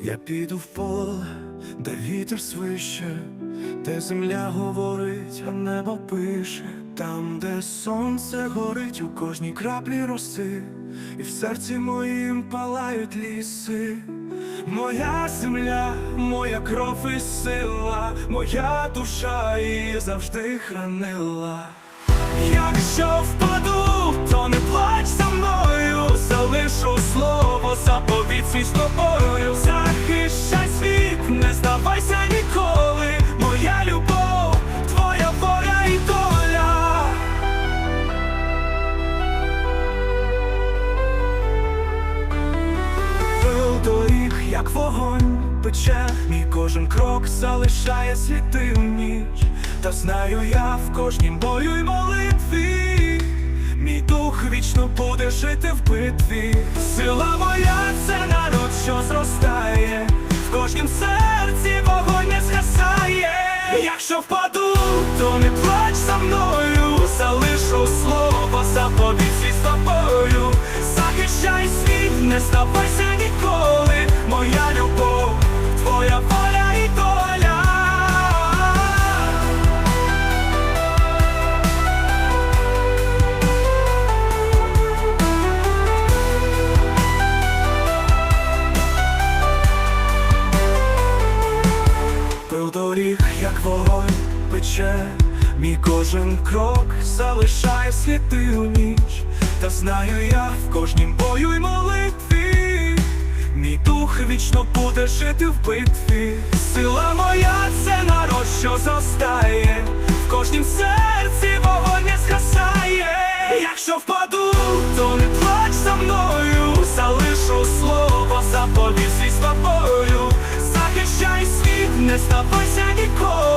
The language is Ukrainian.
Я піду в поле, де вітер свище, де земля говорить, а небо пише, там, де сонце горить у кожній краплі роси, і в серці моїм палають ліси. Моя земля, моя кров і сила, моя душа її завжди хранила. Якщо впаду, то не плач за мною, залишу слово, заповідь свій з тобою. Як вогонь пече, мій кожен крок залишає сліди в ніч. Та знаю я в кожнім бою й молитві, мій дух вічно буде жити в битві. Сила моя це народ, що зростає, в кожнім серці вогонь не згасає. Якщо впаду, то не плач за мною, залишу слово, заповідь свій з тобою. Захищай світ, не здавайся ніколи, моя любов, твоя воля і доля. Пил доріг, як вогонь пече, мій кожен крок залишає сліди у ніч, та знаю я в кожнім бою й молитві, вічно буде жити в битві. Сила моя це народ, що зростає, в кожнім серці вогонь не згасає. Якщо впаду, то не плач за мною, залишу слово, заповідь свій з тобою. Захищай світ, не ставайся ніколи,